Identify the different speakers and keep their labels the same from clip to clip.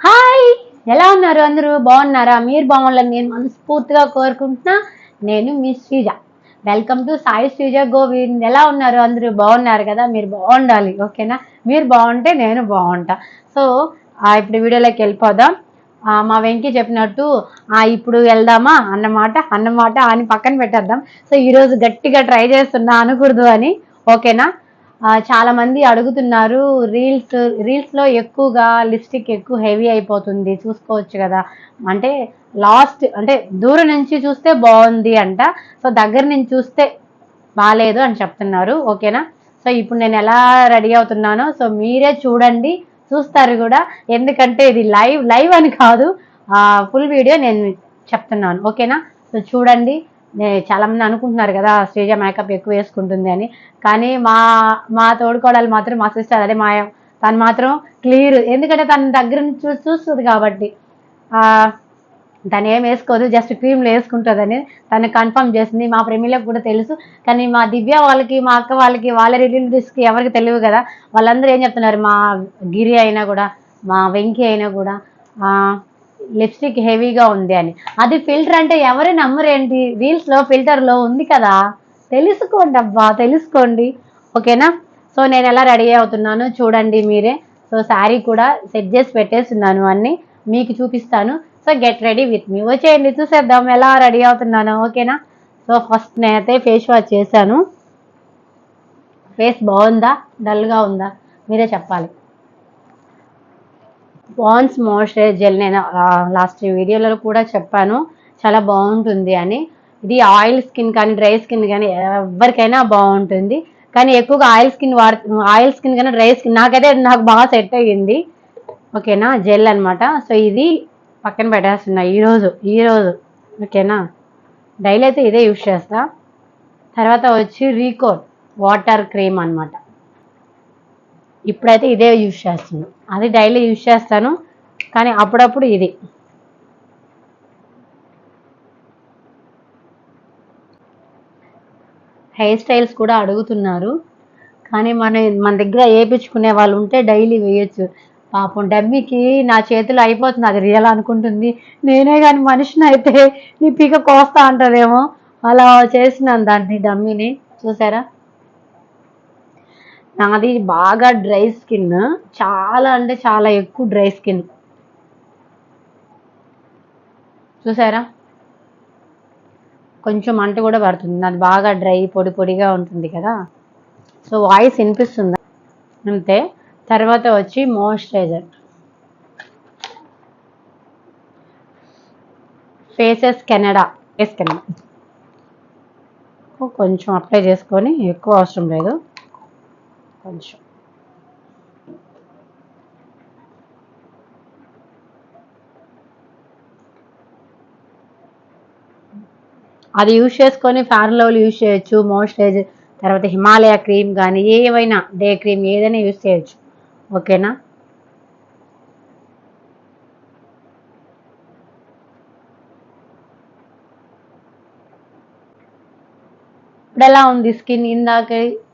Speaker 1: Hi! ఎలా ఉన్నారు అందరూ? బాగున్నారా? మీరు బాగుండాలని నేను మనస్ఫూర్తిగా కోరుకుంటున్నా. నేను మీ Sreeja. Welcome to Sai Sreeja Govind. ఎలా ఉన్నారు అందరూ? బాగున్నారు కదా? మీరు బాగుండాలి ఓకేనా? మీరు బాగుంటే నేను బాగుంటా. సో ఇప్పుడు వీడియోలోకి వెళ్ళిపోదాం. మా వెంకీ చెప్పినట్టు ఇప్పుడు వెళ్దామా? అన్నమాట అన్నమాట అని పక్కన పెట్టేద్దాం. సో ఈరోజు గట్టిగా ట్రై చేస్తున్నా అనకూడదు అని ఓకేనా? చాలా మంది అడుగుతున్నారు రీల్స్ రీల్స్లో ఎక్కువగా లిప్స్టిక్ ఎక్కువ హెవీ అయిపోతుంది చూసుకోవచ్చు కదా. అంటే లాస్ట్ అంటే దూరం నుంచి చూస్తే బాగుంది అంట సో దగ్గర నుంచి చూస్తే బాగాలేదు అని చెప్తున్నారు ఓకేనా? సో ఇప్పుడు నేను ఎలా రెడీ అవుతున్నానో సో మీరే చూడండి చూస్తారు కూడా. ఎందుకంటే ఇది లైవ్ లైవ్ అని కాదు ఫుల్ వీడియో నేను చెప్తున్నాను ఓకేనా? సో చూడండి నే- చాలా మంది అనుకుంటున్నారు కదా శ్రీజ మేకప్ ఎక్కువ వేసుకుంటుంది అని. కానీ మా మా తోడుకోడలు మాత్రం మా సిస్టర్ అదే మా తను మాత్రం క్లియర్ ఎందుకంటే తన దగ్గర నుంచి చూస్తుంది కాబట్టి. తను ఏం వేసుకోదు జస్ట్ క్రీమ్లు వేసుకుంటుందని తను కన్ఫర్మ్ చేసింది. మా ప్రేమిలకు కూడా తెలుసు. కానీ మా దివ్య వాళ్ళకి మా అక్క వాళ్ళకి వాళ్ళ రిలేటివ్స్కి ఎవరికి తెలియదు కదా. వాళ్ళందరూ ఏం చెప్తున్నారు? మా గిరి అయినా కూడా మా వెంకీ అయినా కూడా లిప్స్టిక్ హెవీగా ఉంది అని. అది ఫిల్టర్ అంటే ఎవరి నమ్మరేంటి? రీల్స్లో ఫిల్టర్లో ఉంది కదా. తెలుసుకోండి అబ్బా తెలుసుకోండి. ఓకేనా? సో నేను ఎలా రెడీ అవుతున్నాను చూడండి మీరే. సో శారీ కూడా సెట్ చేసి పెట్టేస్తున్నాను అన్ని. మీకు చూపిస్తాను. So get ready with me వచ్చేయండి చూసేద్దాం ఎలా రెడీ అవుతున్నాను. ఓకేనా? సో ఫస్ట్ నేనైతే ఫేస్ వాష్ చేశాను. ఫేస్ బాగుందా? డల్గా ఉందా? మీరే చెప్పాలి. పాన్స్ మాయిశ్చరైజ్ జెల్ నేను లాస్ట్ వీడియోలో కూడా చెప్పాను. చాలా బాగుంటుంది అని. ఇది ఆయిల్ స్కిన్ కానీ డ్రై స్కిన్ కానీ ఎవరికైనా బాగుంటుంది. కానీ ఎక్కువగా ఆయిల్ స్కిన్ వాడు ఆయిల్ స్కిన్ కానీ డ్రై స్కిన్ నాకైతే నాకు బాగా సెట్ అయ్యింది. ఓకేనా? జెల్ అనమాట సో ఇది పక్కన పెట్టేస్తున్నా ఈరోజు ఈరోజు. ఓకేనా? డైలీ అయితే ఇదే యూజ్ చేస్తా. తర్వాత వచ్చి రీకోర్ వాటర్ క్రీమ్ అన్నమాట. ఇప్పుడైతే ఇదే యూజ్ చేస్తున్నాను అది డైలీ యూజ్ చేస్తాను కానీ అప్పుడప్పుడు ఇది. హెయిర్ స్టైల్స్ కూడా అడుగుతున్నారు కానీ మన మన దగ్గర వేయించుకునే వాళ్ళు ఉంటే డైలీ వేయచ్చు. పాపం డమ్మీకి నా చేతిలో అయిపోతుంది అది రియల్ అనుకుంటుంది. నేనే కానీ మనిషిని అయితే నీ పీక కోస్తా అంటదేమో. అలా చేసినాను దాన్ని డమ్మీని. చూసారా? నాది బాగా డ్రై స్కిన్. చాలా అంటే చాలా ఎక్కువ డ్రై స్కిన్. చూసారా? కొంచెం మంట కూడా పడుతుంది. నాది బాగా డ్రై పొడి పొడిగా ఉంటుంది కదా. సో వాయిస్ వినిపిస్తుందా? అంతే. తర్వాత వచ్చి moisturiser. Faces Canada. Face Canada. కొంచెం అప్లై చేసుకొని ఎక్కువ అవసరం లేదు. కొంచెం అది యూజ్ చేసుకొని ఫ్యాన్ లెవెల్ యూజ్ చేయొచ్చు మాయిశ్చరైజర్ తర్వాత హిమాలయ క్రీమ్ కానీ ఏవైనా డే క్రీమ్ ఏదైనా యూజ్ చేయొచ్చు. ఓకేనా ఇప్పుడు ఎలా ఉంది స్కిన్? ఇందాక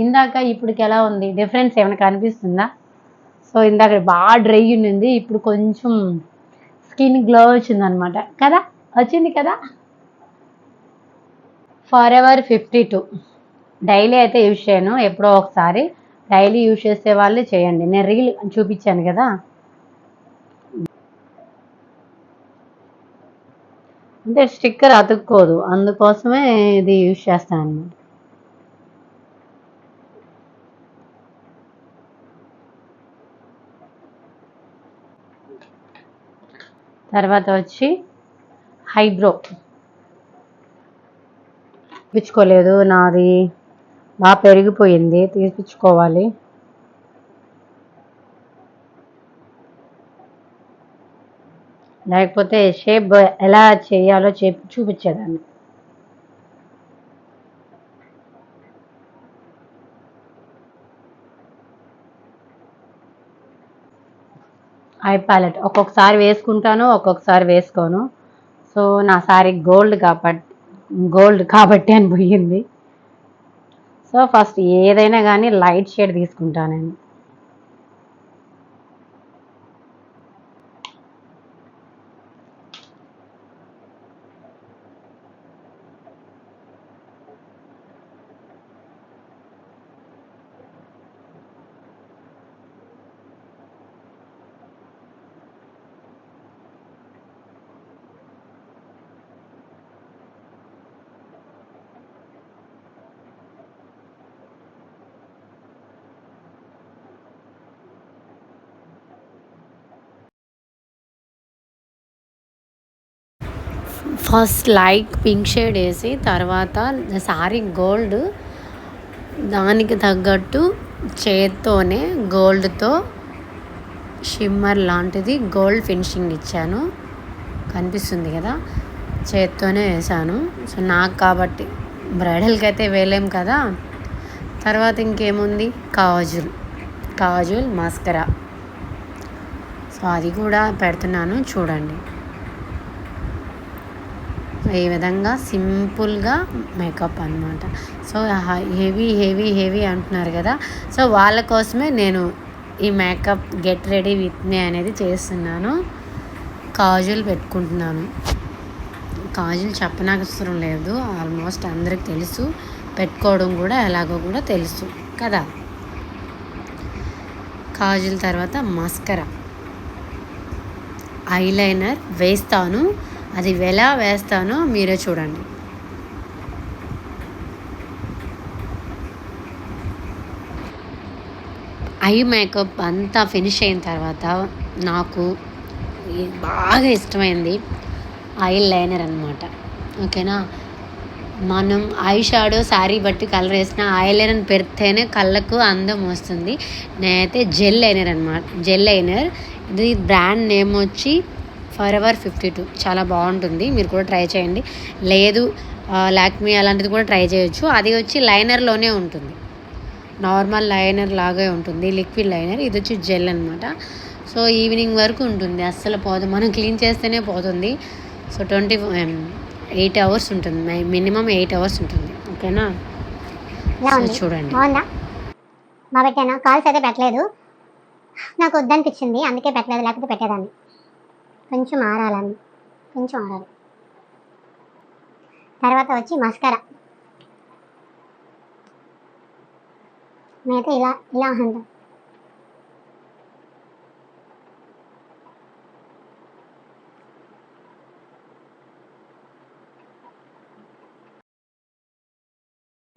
Speaker 1: ఇందాక ఇప్పటికి ఎలా ఉంది? డిఫరెన్స్ ఏమైనా కనిపిస్తుందా? సో ఇందాక బాగా డ్రై ఉండింది. ఇప్పుడు కొంచెం స్కిన్ గ్లో వచ్చింది అనమాట కదా? వచ్చింది కదా? Forever fifty two daily అయితే యూజ్ చేయను. ఎప్పుడో ఒకసారి. డైలీ యూజ్ చేసే వాళ్ళు చేయండి. నేను రీల్ చూపించాను కదా? అంటే స్టిక్కర్ అతుక్కోదు. అందుకోసమే ఇది యూజ్ చేస్తాను అనమాట తర్వాత వచ్చి హైబ్రో. తీపించుకోలేదు నాది బాగా పెరిగిపోయింది తీపించుకోవాలి లేకపోతే షేప్ ఎలా చేయాలో చెప్పి చూపించేదాన్ని. Eye palette. ఒక్కొక్కసారి వేసుకుంటాను ఒక్కొక్కసారి వేసుకోను. సో నా సారీ గోల్డ్ కాబట్టి గోల్డ్ కాబట్టి అని పోయింది. సో ఫస్ట్ ఏదైనా కానీ లైట్ షేడ్ తీసుకుంటాను నేను. ఫస్ట్ లైట్ పింక్ షేడ్ వేసి తర్వాత సారీ గోల్డ్ దానికి తగ్గట్టు చేత్తోనే గోల్డ్తో షిమ్మర్ లాంటిది గోల్డ్ ఫినిషింగ్ ఇచ్చాను. కనిపిస్తుంది కదా? చేత్తోనే వేసాను. సో నాకు కాబట్టి బ్రైడల్కి అయితే వేయలేం కదా? తర్వాత ఇంకేముంది? కాజుల్. కాజుల్ మస్కరా. సో అది కూడా పెడుతున్నాను. చూడండి. ఈ విధంగా సింపుల్గా మేకప్ అనమాట సో హెవీ హెవీ హెవీ అంటున్నారు కదా. సో వాళ్ళ కోసమే నేను ఈ makeup get ready with me అనేది చేస్తున్నాను. కాజులు పెట్టుకుంటున్నాను. కాజులు చెప్పనవసరం లేదు. ఆల్మోస్ట్ అందరికి తెలుసు. పెట్టుకోవడం కూడా ఎలాగో కూడా తెలుసు కదా. కాజుల్ తర్వాత మస్కరా. ఐలైనర్ వేస్తాను. అది ఎలా వేస్తానో మీరే చూడండి. ఐ మేకప్ అంతా ఫినిష్ అయిన తర్వాత నాకు బాగా ఇష్టమైంది ఐ లైనర్ అనమాట ఓకేనా? మనం ఐ షాడో శారీ బట్టి కలర్ వేసిన ఐ లైనర్ పెడితేనే కళ్ళకు అందం వస్తుంది. నేనైతే జెల్ లైనర్ అనమాట జెల్ లైనర్. ఇది బ్రాండ్ నేమ్ వచ్చి ఫర్ ఎవర్ ఫిఫ్టీ టూ చాలా బాగుంటుంది. మీరు కూడా ట్రై చేయండి. లేదు లాక్మీ అలాంటిది కూడా ట్రై చేయొచ్చు. అది వచ్చి లైనర్లోనే ఉంటుంది. నార్మల్ లైనర్ లాగే ఉంటుంది. లిక్విడ్ లైనర్ ఇది వచ్చి జెల్ అనమాట సో ఈవినింగ్ వరకు ఉంటుంది. అస్సలు పోదు. మనం క్లీన్ చేస్తేనే పోతుంది. సో ట్వంటీ ఎయిట్ అవర్స్ ఉంటుంది. మినిమం ఎయిట్ అవర్స్ ఉంటుంది. ఓకేనా? చూడండి.
Speaker 2: బాగా పెట్టాను. కాల్స్ అయితే పెట్టలేదు. నాకు వద్దనిపించింది. అందుకే పెట్టలేదు. లేకపోతే పెట్టేదాన్ని. కొంచెం ఆరాలని కొంచెం ఆరాలి. తర్వాత వచ్చి మస్కరా. నేనైతే ఇలా ఇలా అంటాను.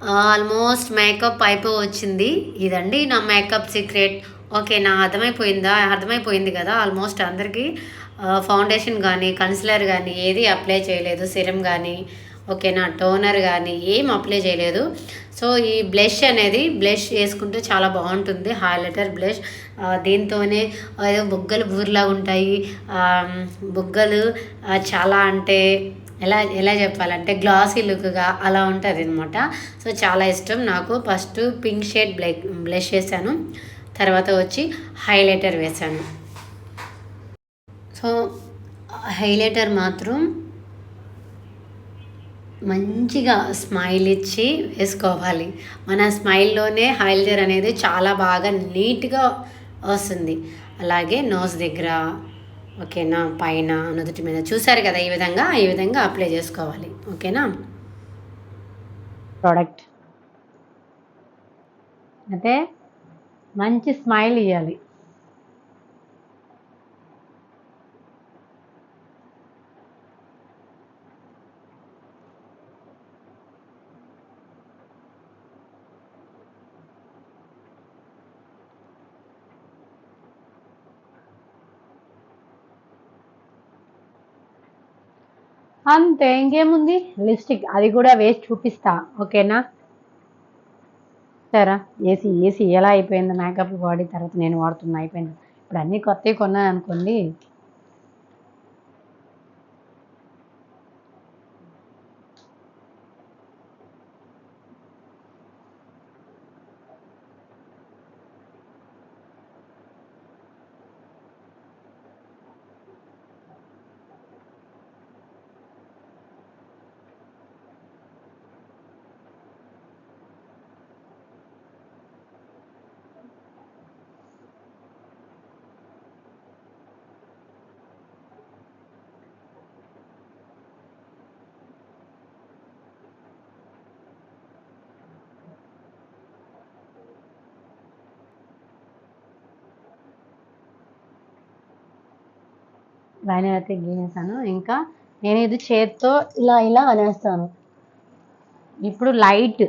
Speaker 1: ఆల్మోస్ట్ మేకప్ అయిపో వచ్చింది. ఇదండి నా మేకప్ సీక్రెట్. ఓకే నా అర్థమైపోయిందా? అర్థమైపోయింది కదా ఆల్మోస్ట్ అందరికీ. ఫౌండేషన్ కానీ కన్సిలర్ కానీ ఏది అప్లై చేయలేదు సిరం కానీ ఓకేనా? టోనర్ కానీ ఏం అప్లై చేయలేదు. సో ఈ బ్లష్ అనేది బ్లష్ వేసుకుంటే చాలా బాగుంటుంది హైలైటర్ బ్లష్. దీంతోనే ఏదో బుగ్గలు బూర్లా ఉంటాయి. బుగ్గలు చాలా అంటే ఎలా ఎలా చెప్పాలంటే గ్లాసీ లుక్గా అలా ఉంటుంది అనమాట సో చాలా ఇష్టం నాకు. ఫస్ట్ పింక్ షేడ్ బ్లె బ్లష్ వేసాను. తర్వాత వచ్చి హైలైటర్ వేసాను సో హైలైటర్ మాత్రం మంచిగా స్మైల్ ఇచ్చి వేసుకోవాలి. మన స్మైల్లోనే హైలైటర్ అనేది చాలా బాగా నీట్గా వస్తుంది. అలాగే నోస్ దగ్గర ఓకేనా పైన నుదుటి మీద చూసారు కదా ఈ విధంగా ఈ విధంగా అప్లై చేసుకోవాలి. ఓకేనా? ప్రోడక్ట్. అయితే మంచి స్మైల్ ఇవ్వాలి అంతే ఇంకేముంది? లిప్స్టిక్ అది కూడా వేసి చూపిస్తా ఓకేనా? సరే ఏసీ ఏసీ ఎలా అయిపోయిందో? మేకప్ వాడి తర్వాత నేను వాడుతున్నా అయిపోయింది. ఇప్పుడు అన్నీ కొత్తవి కొన్నాను అనుకోండి లైనర్ అయితే గీసేసాను. ఇంకా నేను ఇది చేత్తో ఇలా ఇలా అనేస్తాను. ఇప్పుడు లైట్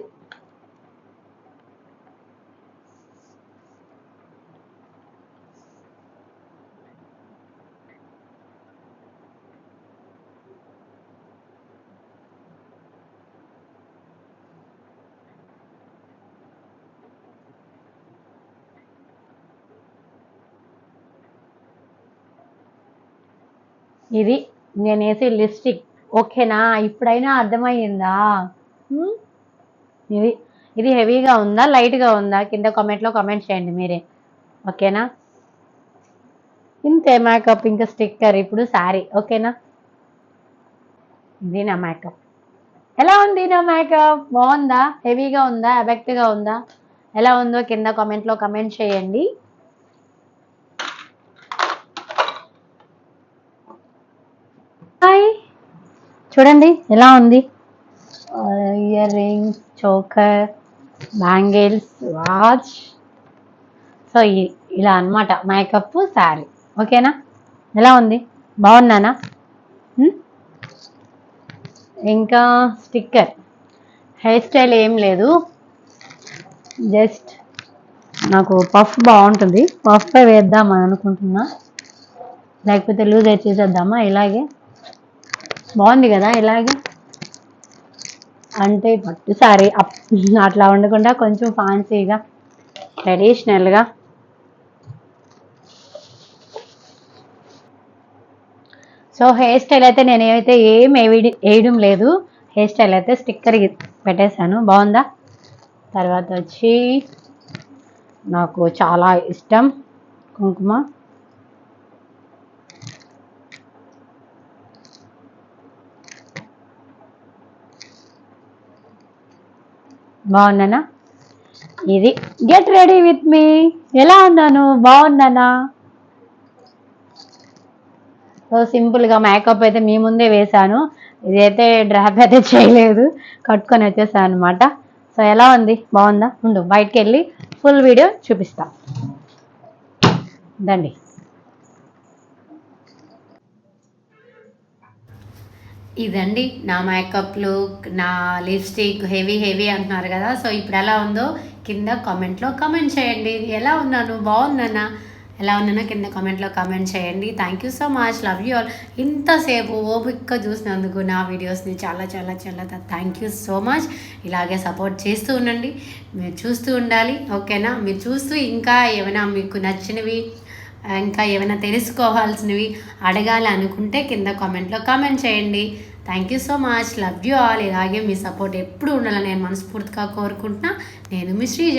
Speaker 1: ఇది నేను వేసే లిప్స్టిక్. ఓకేనా? ఇప్పుడైనా అర్థమయ్యిందా? ఇది ఇది హెవీగా ఉందా? లైట్గా ఉందా? కింద కామెంట్లో కామెంట్ చేయండి మీరే. ఓకేనా? ఇంతే మేకప్ ఇంకా స్టిక్కర్ ఇప్పుడు శారీ ఓకేనా? ఇది నా మేకప్ ఎలా ఉంది నా మేకప్ బాగుందా? హెవీగా ఉందా? ఎఫెక్ట్గా ఉందా? ఎలా ఉందో కింద కామెంట్లో కామెంట్ చేయండి హాయ్ చూడండి ఎలా ఉంది? Earrings choker bangles watch. So ఇలా అన్నమాట. మేకప్ శారీ. ఓకేనా? ఎలా ఉంది? బాగున్నానా? ఇంకా స్టిక్కర్. హెయిర్ స్టైల్ ఏం లేదు. జస్ట్ నాకు పఫ్ బాగుంటుంది. పఫ్ వేద్దామని అనుకుంటున్నా. లేకపోతే లూజ్ అయితే చేసేద్దామా? ఇలాగే. బాగుంది కదా ఇలాగే? అంటే పట్టు సారీ అట్లా ఉండకుండా కొంచెం ఫ్యాన్సీగా ట్రెడిషనల్గా సో హెయిర్ స్టైల్ అయితే నేను ఏం వేయడం లేదు. హెయిర్ స్టైల్ అయితే స్టిక్కర్ పెట్టేశాను. బాగుందా? తర్వాత వచ్చి నాకు చాలా ఇష్టం కుంకుమ. బాగున్నానా? ఇది. గెట్ రెడీ విత్ మీ ఎలా ఉన్నాను? బాగున్నానా? సో సింపుల్గా మేకప్ అయితే మీ ముందే వేశాను. ఇదైతే డ్రాప్ అయితే చేయలేదు. కట్టుకొని వచ్చేసాను అనమాట సో ఎలా ఉంది? బాగుందా? ఉండు బయటికి వెళ్ళి ఫుల్ వీడియో చూపిస్తా. దండి ఇదండి నా మేకప్ లుక్ నా లిప్స్టిక్ హెవీ హెవీ అంటున్నారు కదా. సో ఇప్పుడు ఎలా ఉందో కింద కామెంట్లో కామెంట్ చేయండి. ఎలా ఉన్నాను? బాగున్నానా? ఎలా ఉన్నానో కింద కామెంట్లో కామెంట్ చేయండి. Thank you so much love you all ఇంతసేపు ఓపిక్గా చూసినందుకు నా వీడియోస్ని చాలా చాలా చాలా థ్యాంక్ యూ సో మచ్ ఇలాగే సపోర్ట్ చేస్తూ ఉండండి. మీరు చూస్తూ ఉండాలి. ఓకేనా మీరు చూస్తూ ఇంకా ఏమైనా మీకు నచ్చినవి ఇంకా ఏమైనా తెలుసుకోవాల్సినవి అడగాలి అనుకుంటే కింద కామెంట్లో కామెంట్ చేయండి. Thank you so much love you all ఇలాగే మీ సపోర్ట్ ఎప్పుడు ఉండాలని నేను మనస్ఫూర్తిగా కోరుకుంటున్నా. నేను మీ శ్రీజ.